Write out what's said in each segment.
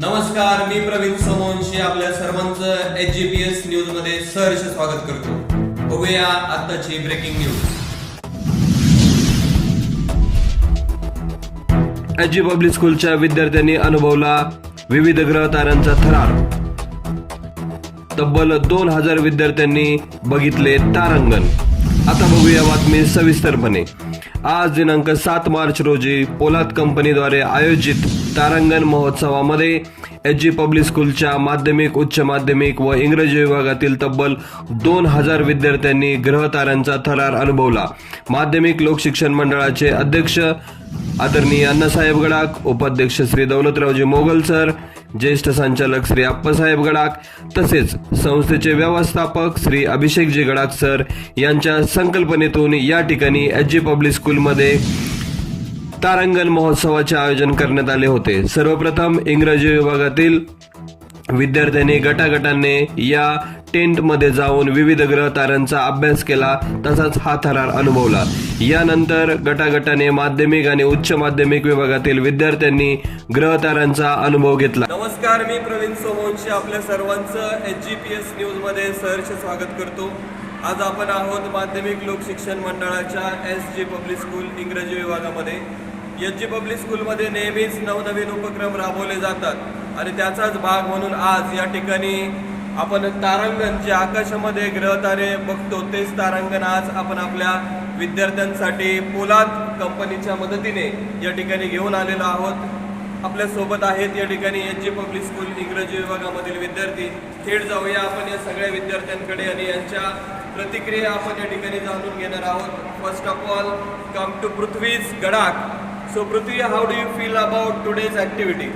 नमस्कार मी प्रवीण सोमवंशी आपल्या सर्वांचं एच जी पी एस न्यूजमध्ये सहर्ष स्वागत करतो. बघूया आताची breaking news H G public स्कूलच्या विद्यार्थ्यांनी अनुभवला विविध ग्रह ताऱ्यांचा थरार. तब्बल दोन हजार विद्यार्थ्यांनी बघितले तारांगण. आता बघूया बातमी सविस्तरपणे. आज दिनांक सात मार्च रोजी पोलाद कंपनीद्वारे आयोजित तारांगण महोत्सवामध्ये एच जी पब्लिक स्कूलच्या माध्यमिक उच्च माध्यमिक व इंग्रजी विभागातील तब्बल दोन हजार विद्यार्थ्यांनी ग्रहताऱ्यांचा थरार अनुभवला. माध्यमिक लोकशिक्षण मंडळाचे अध्यक्ष आदरणीय अण्णासाहेब गडाख उपाध्यक्ष श्री दौलतरावजी मोगल सर ज्येष्ठ संचालक श्री आप्पासाहेब गडाख तसेच संस्थेचे व्यवस्थापक श्री अभिषेकजी गडाख सर यांच्या संकल्पनेतून या ठिकाणी एच जी पब्लिक स्कूलमध्ये तारांगण महोत्सवाचे आयोजन करण्यात आले होते. सर्वप्रथम इंग्रजी विभागातील विद्यार्थ्यांनी गटागटाने या टेंटमध्ये जाऊन विविध ग्रह ताऱ्यांचा अभ्यास केला तसाच हा थरार अनुभवला. यानंतर गटागटाने माध्यमिक आणि उच्च माध्यमिक विभागातील विद्यार्थ्यांनी ग्रह ताऱ्यांचा अनुभव घेतला. नमस्कार मी प्रवीण सोमवंशी आपल्या सर्वांचं एच जी पी एस न्यूजमध्ये सहर्ष स्वागत करतो. आज आपण आहोत माध्यमिक लोकशिक्षण मंडळाच्या एस जी पब्लिक स्कूल इंग्रजी विभागामध्ये. एच जी पब्लिक स्कूलमध्ये नेहमीच नवनवीन उपक्रम राबवले जातात. आणि त्याचाच भाग म्हणून आज या ठिकाणी आपण तारांगण जे आकाशामध्ये ग्रहतारे बघतो तेच तारांगण आज आपण आपल्या विद्यार्थ्यांसाठी पोलाद कंपनीच्या मदतीने या ठिकाणी घेऊन आलेलो आहोत. आपल्यासोबत आहेत या ठिकाणी एच जी पब्लिक स्कूल इंग्रजी विभागामधील विद्यार्थी. थेट जाऊया आपण या सगळ्या विद्यार्थ्यांकडे आणि यांच्या प्रतिक्रिया आपण या ठिकाणी जाणून घेणार आहोत. First of all come to Prithvi's Gadakh so Prithvi how do you feel about today's activity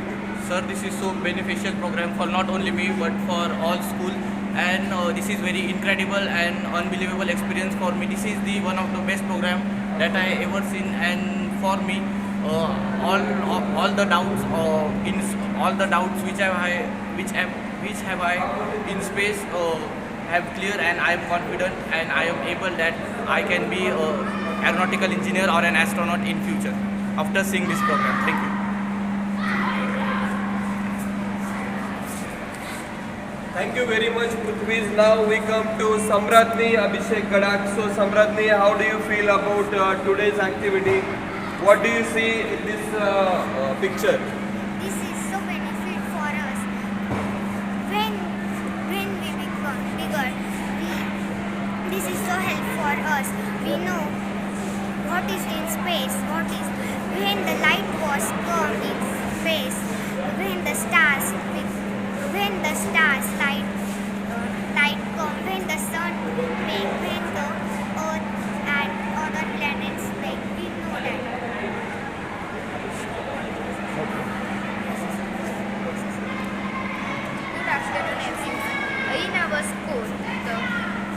Sir, this is so beneficial program for not only me but for all school and uh, this is very incredible and unbelievable experience for me. This is the one of the best program that I ever seen and for me uh, all, all all the doubts uh, in all the doubts which have I which have which have I in space uh, have clear and I am confident and I am able that I can be a aeronautical engineer or an astronaut in future after seeing this program. Thank you. Thank you very much, Prithviz. Now we come to Samratni Abhishek Gadak. So, Samratni, how do you feel about uh, today's activity? What do you see in this uh, uh, picture? This is so benefit for us. When when we become bigger, we, this is so help for us. We know what is in space, what is when the light was come in space, when the stars, when the stars light uh, light come, when the sun make, when the earth and other planets make. We know that. Good afternoon, everyone. In our school, the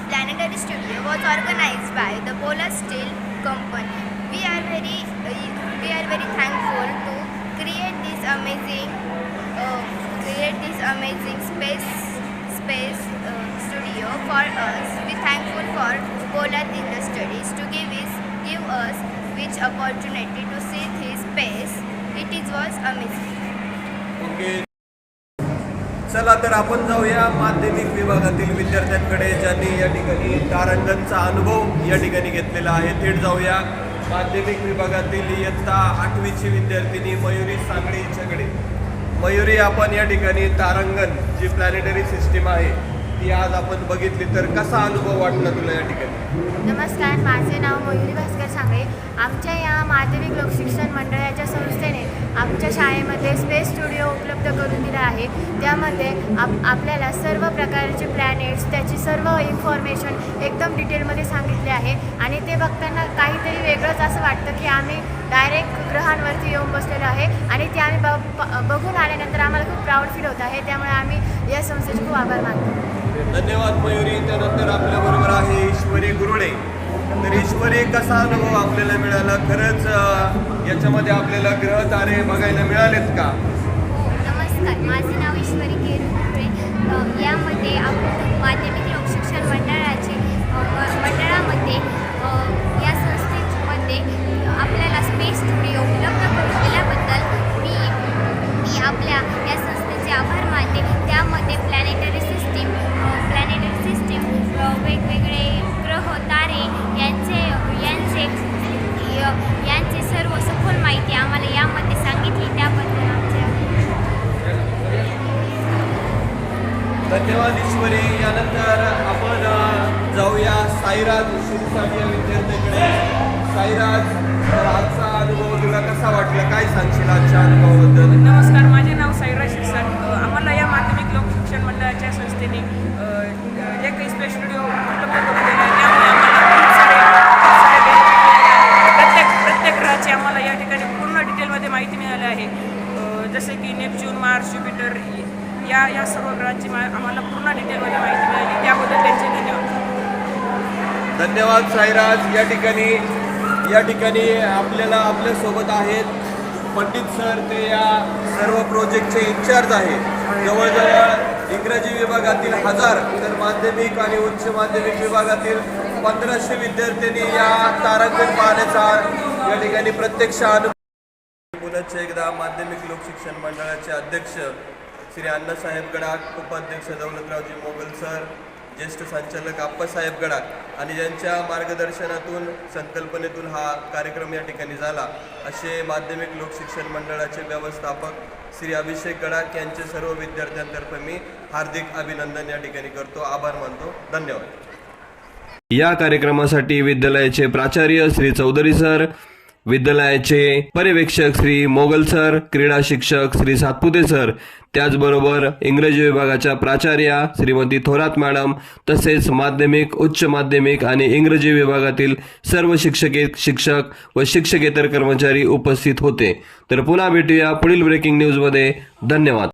planetary studio was organized by the Polar Steel Company. We are very, uh, we are very thankful to create this amazing, uh, create this amazing space, space uh, studio for us. We thankful for Polar Industries to give us, give us which opportunity to see this space. It is was amazing. Okay. चला तर आपण जाऊया माध्यमिक विभागातील विद्यार्थ्यांकडे ज्यांनी या ठिकाणी तारांगणचा अनुभव या ठिकाणी घेतलेला आहे थेट जाऊया माध्यमिक विभागातील इयत्ता आठवीची विद्यार्थिनी मयुरी सांगळे यांच्याकडे मयुरी आपण या ठिकाणी तारांगण जी प्लॅनेटरी सिस्टीम आहे ती आज आपण बघितली. तर कसा अनुभव वाटला तुला या ठिकाणी? नमस्कार माझे नाव मयुरी भास्कर सांगळे आमच्या या माध्यमिक लोकशिक्षण मंडळाच्या संस्था आमच्या शाळेमध्ये स्पेस स्टुडिओ उपलब्ध करून दिला आहे. त्यामध्ये आप आपल्याला सर्व प्रकारचे प्लॅनेट्स त्याची सर्व इन्फॉर्मेशन एकदम डिटेलमध्ये सांगितले आहे. आणि ते बघताना काहीतरी वेगळंच असं वाटतं की आम्ही डायरेक्ट ग्रहांवरती येऊन बसलेलो आहे. आणि ते आम्ही ब ब- बघून आल्यानंतर आम्हाला खूप प्राऊड फील होत आहे. त्यामुळे आम्ही या संस्थेचे खूप आभार मानतो. धन्यवाद मयुरी. त्यानंतर आपल्याबरोबर आहे ईश्वरी गुरुडे. तर ईश्वरी कसा अनुभव आपल्याला मिळाला? खरंच याच्यामध्ये आपल्याला ग्रह तारे बघायला मिळालेत का? नमस्कार माझे नाव ईश्वरी केरुळे यामध्ये आपण माध्यमिक लोकशिक्षण मंडळाचे मंडळामध्ये या संस्थेमध्ये आपल्याला स्पेस स्टुडिओ उपलब्ध करून दिल्याबद्दल मी मी आपल्या या संस्थेचे आभार मानते. त्यामध्ये प्लॅनेटरी सिस्टीम प्लॅनेटरी सिस्टीम वेगवेगळे धन्यवाद यानंतर आपण जाऊया साईराज शिरसाट या विद्यार्थ्याकडे. साईराज तर आजचा अनुभव तुला कसा वाटला? काय सांगशील आजच्या अनुभवाबद्दल? नमस्कार माझे नाव साईराज शिरसाट. आम्हाला या माध्यमिक लोक शिक्षण मंडळाच्या संस्थेने जे काही स्पेस स्टुडिओ उपलब्ध करून दिले त्यामुळे आम्हाला खूप सारे प्रत्येक प्रत्येक ग्रहाची आम्हाला या ठिकाणी पूर्ण डिटेलमध्ये माहिती मिळाली आहे. जसे की नेपच्यून मार्स ज्युपिटर या या सर्व ग्रहांची आम्हाला पूर्ण डिटेलमध्ये माहिती मिळाली. त्याबद्दल त्यांचे धन्यवाद. धन्यवाद साईराज. या ठिकाणी या ठिकाणी आपल्याला आपल्यासोबत आहेत पंडित सर. ते या सर्व प्रोजेक्टचे इन्चार्ज आहेत. जवळजवळ इंग्रजी विभागातील हजार तर माध्यमिक आणि उच्च माध्यमिक विभागातील पंधराशे विद्यार्थ्यांनी या तारांकन पाहण्याचा या ठिकाणी प्रत्यक्ष अनुभव पुनश्च एकदा माध्यमिक लोकशिक्षण मंडळाचे अध्यक्ष श्री अण्णासाहेब गडाख उपाध्यक्ष दौलतरावजी मोगल सर ज्येष्ठ संचालक आप्पासाहेब गडाख आणि ज्यांच्या मार्गदर्शनातून संकल्पनेतून हा कार्यक्रम या ठिकाणी झाला. असे माध्यमिक लोकशिक्षण मंडळाचे व्यवस्थापक श्री अभिषेक गडाख यांचे सर्व विद्यार्थ्यांतर्फे मी हार्दिक अभिनंदन या ठिकाणी करतो. आभार मानतो. धन्यवाद. या कार्यक्रमासाठी विद्यालयाचे प्राचार्य श्री चौधरी सर विद्यालयाचे पर्यवेक्षक श्री मोगल सर क्रीडा शिक्षक श्री सातपुते सर त्याचबरोबर इंग्रजी विभागाच्या प्राचार्या श्रीमती थोरात मॅडम तसेच माध्यमिक उच्च माध्यमिक आणि इंग्रजी विभागातील सर्व शिक्षके शिक्षक व शिक्षकेतर कर्मचारी उपस्थित होते. तर पुन्हा भेटूया पुढील ब्रेकिंग न्यूजमध्ये धन्यवाद.